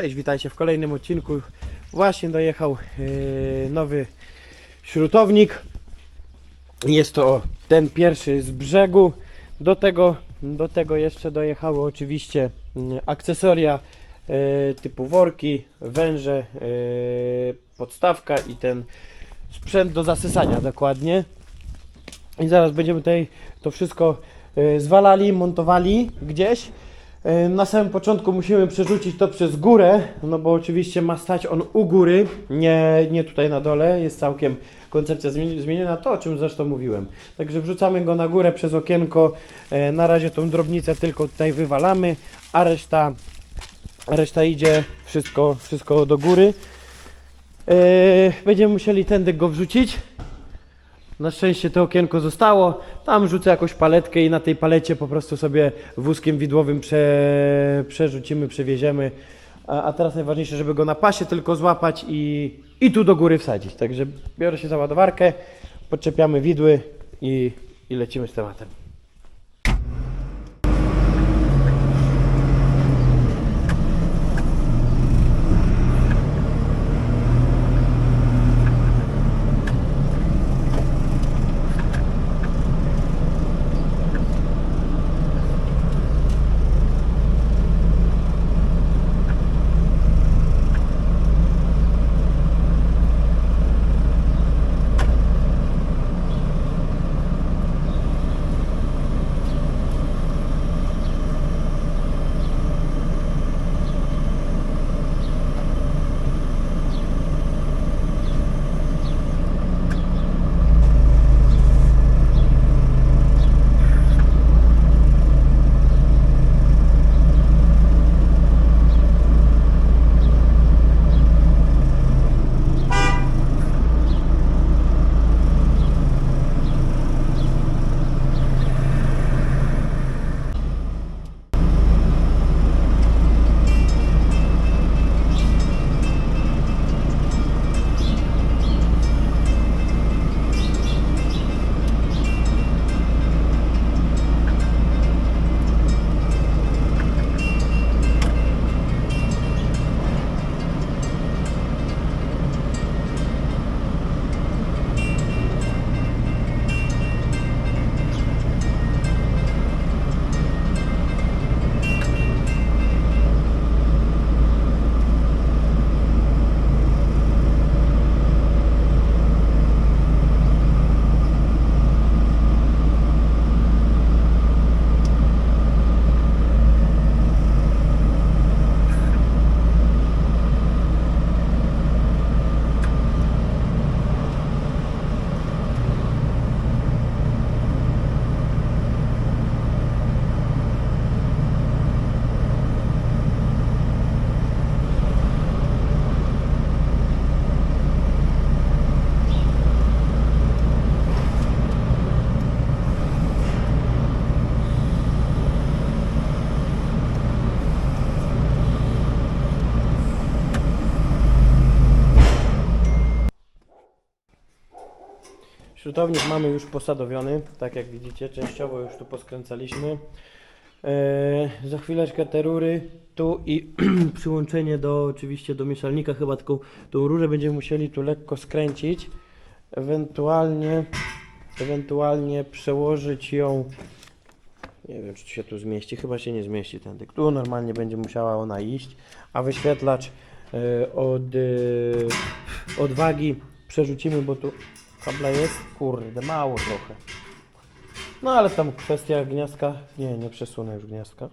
Cześć, witajcie w kolejnym odcinku. Właśnie dojechał yy, nowy śrutownik. Jest to ten pierwszy z brzegu. Do tego, do tego jeszcze dojechały oczywiście mm, akcesoria yy, typu worki, węże, yy, podstawka i ten sprzęt do zasysania dokładnie. I zaraz będziemy tutaj to wszystko zwalali, montowali gdzieś. E, Na samym początku musimy przerzucić to przez górę, no bo oczywiście ma stać on u góry, nie, nie tutaj na dole. Jest całkiem koncepcja zmieni- zmieniona, to o czym zresztą mówiłem. Także wrzucamy go na górę przez okienko. E, Na razie tą drobnicę tylko tutaj wywalamy, a reszta, reszta idzie wszystko, wszystko do góry. E, Będziemy musieli tędy go wrzucić. Na szczęście to okienko zostało. Tam rzucę jakąś paletkę i na tej palecie po prostu sobie wózkiem widłowym prze, przerzucimy, przewieziemy. A, a teraz najważniejsze, żeby go na pasie tylko złapać i, i tu do góry wsadzić. Także biorę się za ładowarkę, podczepiamy widły i, i lecimy z tematem. Śrutownik mamy już posadowiony, tak jak widzicie, częściowo już tu poskręcaliśmy. Eee, za chwileczkę te rury tu i przyłączenie do oczywiście do mieszalnika, chyba tylko tą rurę będziemy musieli tu lekko skręcić, ewentualnie ewentualnie przełożyć ją nie wiem czy się tu zmieści, chyba się nie zmieści tędy. Tu normalnie będzie musiała ona iść, a wyświetlacz e, od, e, od wagi przerzucimy, bo tu kabla jest, kurde, mało trochę. No ale tam kwestia gniazdka, nie, nie przesunę już gniazdka.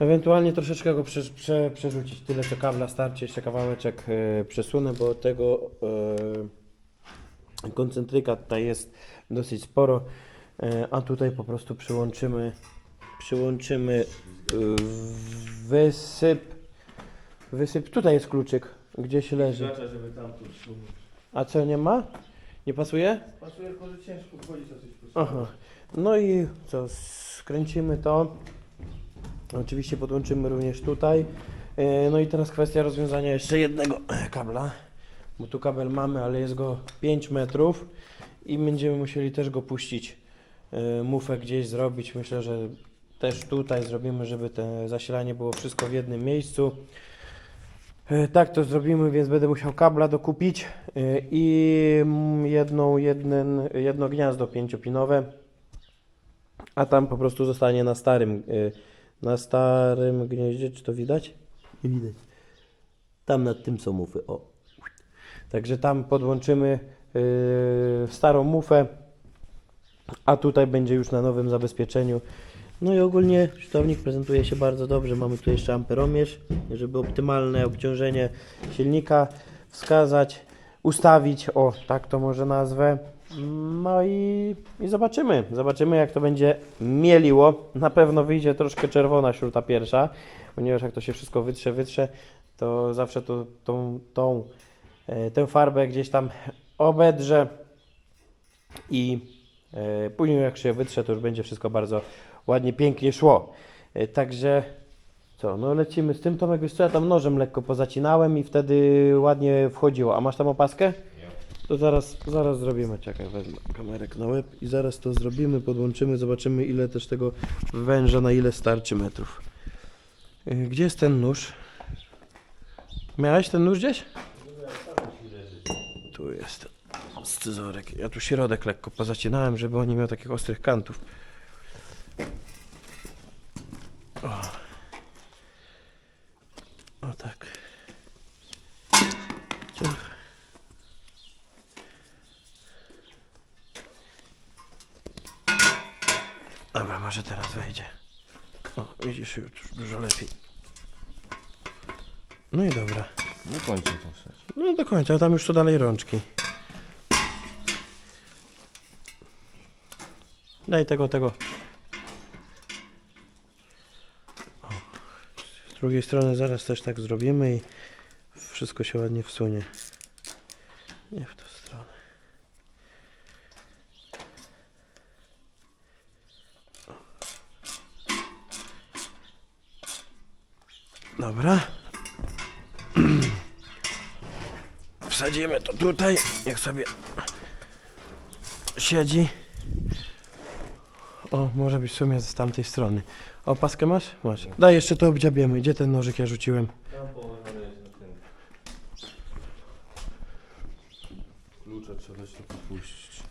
Ewentualnie troszeczkę go prze, prze, przerzucić, tyle co kabla starczy, jeszcze kawałeczek e, przesunę, bo tego e, koncentryka tutaj jest dosyć sporo, e, a tutaj po prostu przyłączymy, przyłączymy wysyp, wysyp, tutaj jest kluczyk, gdzieś leży. Żeby tam tu. A co, nie ma? Nie pasuje? Pasuje tylko, że ciężko wchodzić na coś po Aha. No i co, skręcimy to. Oczywiście podłączymy również tutaj. E, No i teraz kwestia rozwiązania jeszcze jednego kabla, bo tu kabel mamy, ale jest go 5 metrów i będziemy musieli też go puścić, e, mufę gdzieś zrobić. Myślę, że też tutaj zrobimy, żeby te zasilanie było wszystko w jednym miejscu. E, Tak to zrobimy, więc będę musiał kabla dokupić e, i mm, jedną, jeden, jedno gniazdo pięciopinowe, a tam po prostu zostanie na starym, e, na starym gnieździe, czy to widać? Nie widać. Tam nad tym są mufy, o. Także tam podłączymy starą mufę, a tutaj będzie już na nowym zabezpieczeniu. No i ogólnie sztownik prezentuje się bardzo dobrze. Mamy tu jeszcze amperomierz, żeby optymalne obciążenie silnika wskazać, ustawić, o tak to może nazwę. No i, i zobaczymy, zobaczymy jak to będzie mieliło. Na pewno wyjdzie troszkę czerwona śruta pierwsza, ponieważ jak to się wszystko wytrze, wytrze, to zawsze to, tą, tą, e, tę farbę gdzieś tam obedrze i e, później jak się wytrze, to już będzie wszystko bardzo ładnie, pięknie szło. E, Także co, no lecimy z tym, Tomek, wiesz co, ja tam nożem lekko pozacinałem i wtedy ładnie wchodziło. A masz tam opaskę? To zaraz, zaraz zrobimy, czekaj, wezmę kamerek na łeb i zaraz to zrobimy, podłączymy, zobaczymy ile też tego węża, na ile starczy metrów. E, Gdzie jest ten nóż? Miałeś ten nóż gdzieś? Tu jest scyzorek. Ja tu środek lekko pozacinałem, żeby on nie miał takich ostrych kantów. O, o tak. Ciach. Dobra, może teraz wejdzie. O, widzisz, już dużo lepiej. No i dobra. Przecież. No do końca, tam już to dalej rączki. Daj tego, tego. O. Z drugiej strony zaraz też tak zrobimy i wszystko się ładnie wsunie. Nie w tą stronę. Dobra. Wsadzimy to tutaj, jak sobie siedzi. O, może być w sumie z tamtej strony. O, paskę masz? Masz. Daj, jeszcze to obdziabiemy. Gdzie ten nożyk ja rzuciłem? Tam położony jest na tym. Klucze trzeba się popuścić.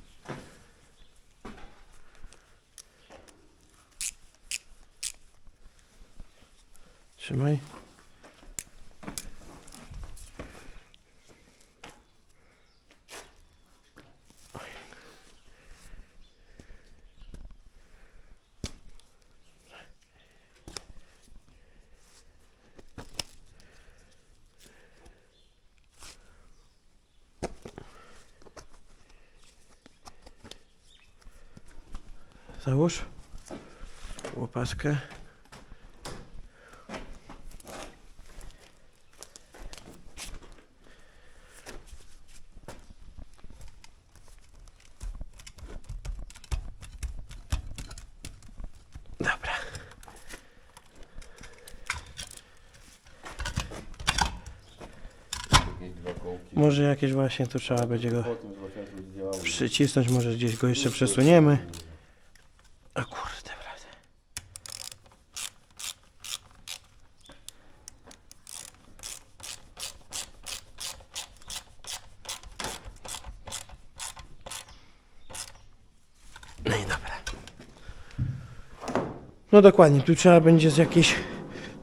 Trzymaj. Załóż łopaskę. Dobra. Jakieś dwa kołki. Może jakieś właśnie tu trzeba będzie go Potem zobaczymy, co będzie działało. przycisnąć, może gdzieś go jeszcze przesuniemy. A kurde, prawda. No i dobra. No dokładnie, tu trzeba będzie z jakieś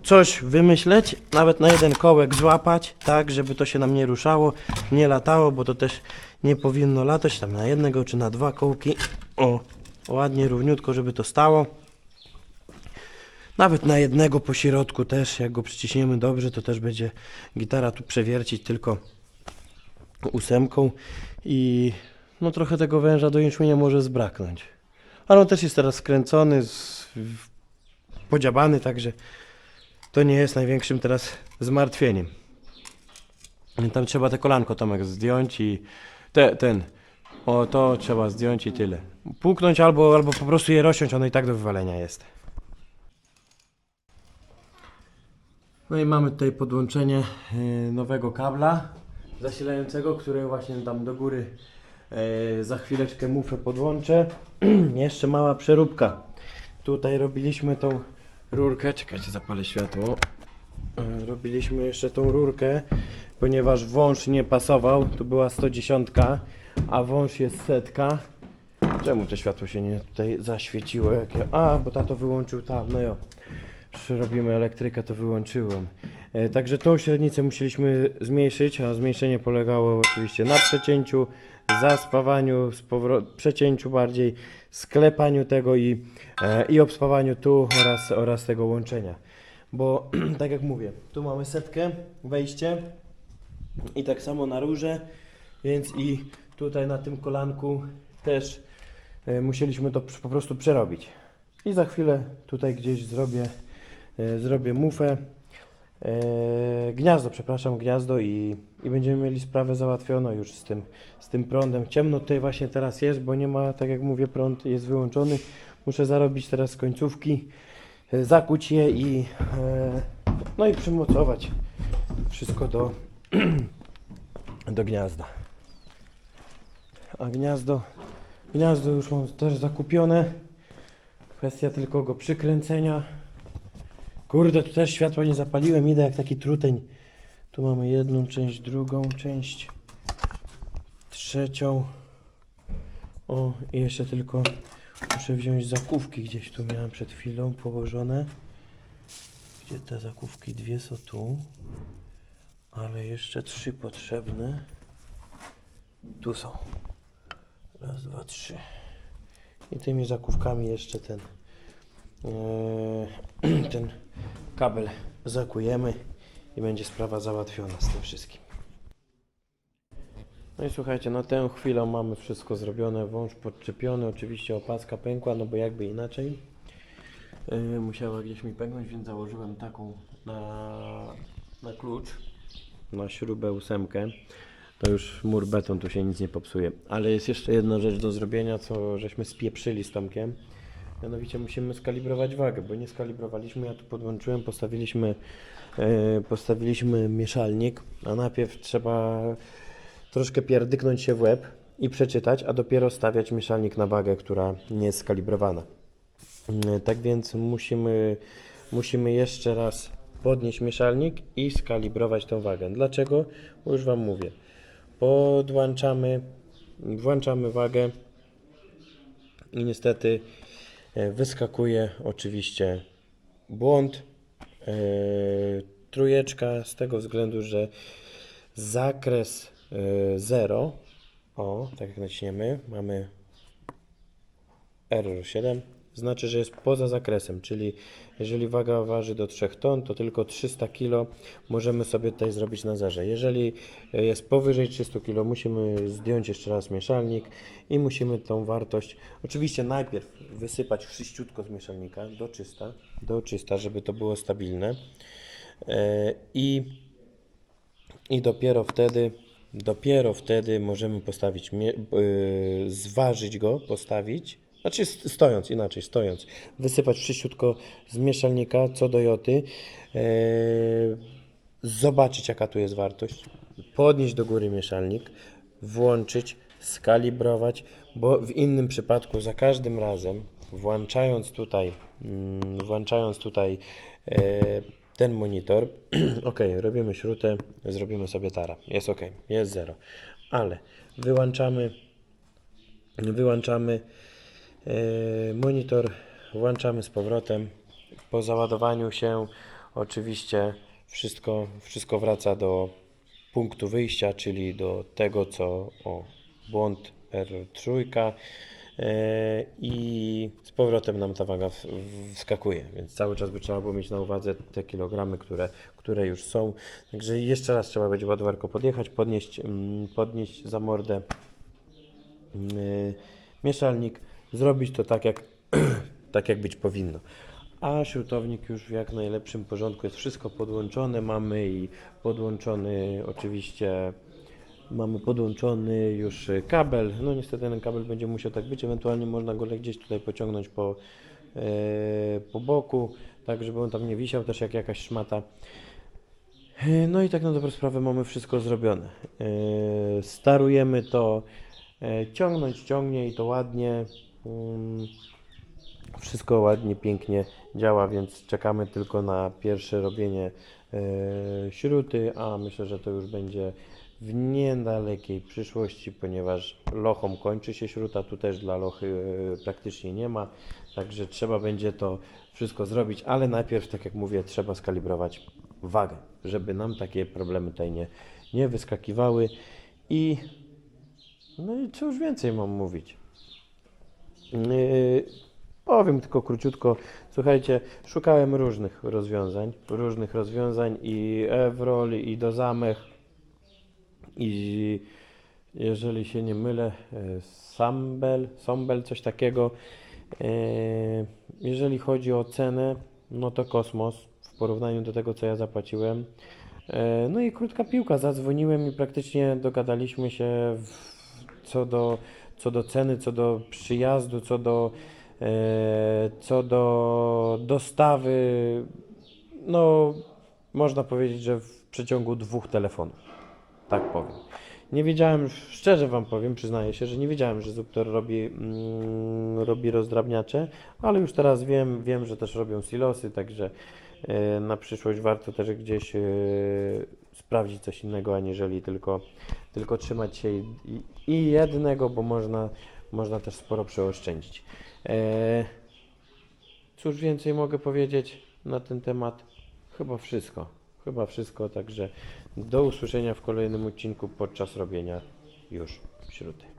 coś wymyśleć, nawet na jeden kołek złapać, tak, żeby to się nam nie ruszało, nie latało, bo to też nie powinno latać, tam na jednego czy na dwa kołki. O, ładnie, równiutko, żeby to stało. Nawet na jednego po środku też, jak go przyciśniemy dobrze, to też będzie gitara tu przewiercić tylko ósemką i no trochę tego węża do jęczmienia może zbraknąć. Ale on też jest teraz skręcony, z, podziabany, także to nie jest największym teraz zmartwieniem. Tam trzeba te kolanko Tomek zdjąć i te, ten, o to trzeba zdjąć i tyle. Puknąć albo, albo po prostu je rozciąć, ono i tak do wywalenia jest. No i mamy tutaj podłączenie e, nowego kabla zasilającego, które właśnie tam do góry za chwileczkę mufę podłączę. Jeszcze mała przeróbka. Tutaj robiliśmy tą rurkę. Czekajcie, zapalę światło. E, Robiliśmy jeszcze tą rurkę, ponieważ wąż nie pasował. Tu była 110, a wąż jest setka. Czemu to światło się nie tutaj zaświeciło? Jakie? A, bo tato wyłączył tam, no jo. Już robimy elektrykę, to wyłączyłem. E, także tą średnicę musieliśmy zmniejszyć, a zmniejszenie polegało oczywiście na przecięciu, zaspawaniu, przecięciu bardziej, sklepaniu tego i, e, i obspawaniu tu oraz, oraz tego łączenia. Bo tak jak mówię, tu mamy setkę, wejście i tak samo na rurze, więc i tutaj na tym kolanku też e, musieliśmy to po prostu przerobić. I za chwilę tutaj gdzieś zrobię, e, zrobię mufę, gniazdo, przepraszam, gniazdo i, i będziemy mieli sprawę załatwioną już z tym, z tym prądem. Ciemno tutaj właśnie teraz jest, bo nie ma, tak jak mówię, prąd jest wyłączony. Muszę zarobić teraz końcówki, e, zakuć je i e, no i przymocować wszystko do, do gniazda. A gniazdo, gniazdo już mam też zakupione. Kwestia tylko go przykręcenia. Kurde, tu też światła nie zapaliłem, idę jak taki truteń. Tu mamy jedną część, drugą część, trzecią. O, i jeszcze tylko muszę wziąć zakówki gdzieś tu miałem przed chwilą położone. Gdzie te zakówki? Dwie są tu, ale jeszcze trzy potrzebne. Tu są. Raz, dwa, trzy. I tymi zakówkami jeszcze ten eee, ten kabel zakujemy i będzie sprawa załatwiona z tym wszystkim. No i słuchajcie, na tę chwilę mamy wszystko zrobione, wąż podczepiony, oczywiście opaska pękła, no bo jakby inaczej. Yy, musiała gdzieś mi pęknąć, więc założyłem taką na, na klucz, na śrubę ósemkę. To już mur beton, tu się nic nie popsuje. Ale jest jeszcze jedna rzecz do zrobienia, co żeśmy spieprzyli z Tomkiem. Mianowicie musimy skalibrować wagę, bo nie skalibrowaliśmy. Ja tu podłączyłem, postawiliśmy, e, postawiliśmy mieszalnik, a najpierw trzeba troszkę pierdyknąć się w łeb i przeczytać, a dopiero stawiać mieszalnik na wagę, która nie jest skalibrowana. Mm, Tak więc musimy, musimy jeszcze raz podnieść mieszalnik i skalibrować tą wagę. Dlaczego? Bo już Wam mówię. Podłączamy, włączamy wagę i niestety wyskakuje oczywiście błąd. e, Trójeczka z tego względu, że zakres 0, o, tak jak naciśniemy, mamy error 7, znaczy, że jest poza zakresem, czyli jeżeli waga waży do 3 ton, to tylko 300 kg możemy sobie tutaj zrobić na zerze. Jeżeli e, jest powyżej 300 kg, musimy zdjąć jeszcze raz mieszalnik i musimy tą wartość, oczywiście najpierw wysypać wszyściutko z mieszalnika do czysta, do czysta, żeby to było stabilne E, i i dopiero wtedy, dopiero wtedy możemy postawić, yy, zważyć go, postawić, znaczy st- stojąc, inaczej, stojąc, wysypać wszyściutko z mieszalnika co do joty, yy, zobaczyć jaka tu jest wartość, podnieść do góry mieszalnik, włączyć, skalibrować, bo w innym przypadku za każdym razem, włączając tutaj, mm, włączając tutaj e, ten monitor, ok, robimy śrutę, zrobimy sobie tara, jest ok, jest zero, ale wyłączamy, wyłączamy monitor, włączamy z powrotem, po załadowaniu się oczywiście wszystko, wszystko wraca do punktu wyjścia, czyli do tego, co o błąd R3 e, i z powrotem nam ta waga wskakuje, więc cały czas by trzeba było mieć na uwadze te kilogramy, które, które już są. Także jeszcze raz trzeba będzie ładowarko podjechać, podnieść, mm, podnieść za mordę mm, mieszalnik, zrobić to tak jak, tak jak być powinno. A śrutownik już w jak najlepszym porządku jest wszystko podłączone. Mamy i podłączony oczywiście mamy podłączony już kabel. No niestety ten kabel będzie musiał tak być. Ewentualnie można go gdzieś tutaj pociągnąć po, e, po boku, tak żeby on tam nie wisiał też jak jakaś szmata. E, No i tak na dobrą sprawę mamy wszystko zrobione. E, Starujemy to ciągnąć, ciągnie i to ładnie. Mm, Wszystko ładnie, pięknie działa, więc czekamy tylko na pierwsze robienie e, śruty, a myślę, że to już będzie w niedalekiej przyszłości, ponieważ lochom kończy się śruta, tu też dla lochy e, praktycznie nie ma, także trzeba będzie to wszystko zrobić, ale najpierw, tak jak mówię, trzeba skalibrować wagę, żeby nam takie problemy tutaj nie, nie wyskakiwały i no i co już więcej mam mówić. Yy, powiem tylko króciutko. Słuchajcie, szukałem różnych rozwiązań, różnych rozwiązań i Evrol, i do zamech, i jeżeli się nie mylę, e, Sambel, Sombel, coś takiego. E, Jeżeli chodzi o cenę, no to kosmos w porównaniu do tego, co ja zapłaciłem. E, No i krótka piłka, zadzwoniłem i praktycznie dogadaliśmy się co, do, co do ceny, co do przyjazdu, co do, e, co do dostawy. No, można powiedzieć, że w przeciągu dwóch telefonów. Tak powiem. Nie wiedziałem, szczerze Wam powiem, przyznaję się, że nie wiedziałem, że Zuptor robi, mm, robi rozdrabniacze, ale już teraz wiem, wiem, że też robią silosy, także e, na przyszłość warto też gdzieś e, sprawdzić coś innego, aniżeli tylko, tylko trzymać się i, i jednego, bo można, można też sporo przeoszczędzić. E, cóż więcej mogę powiedzieć na ten temat? Chyba wszystko. Chyba wszystko, także do usłyszenia w kolejnym odcinku podczas robienia już śruty.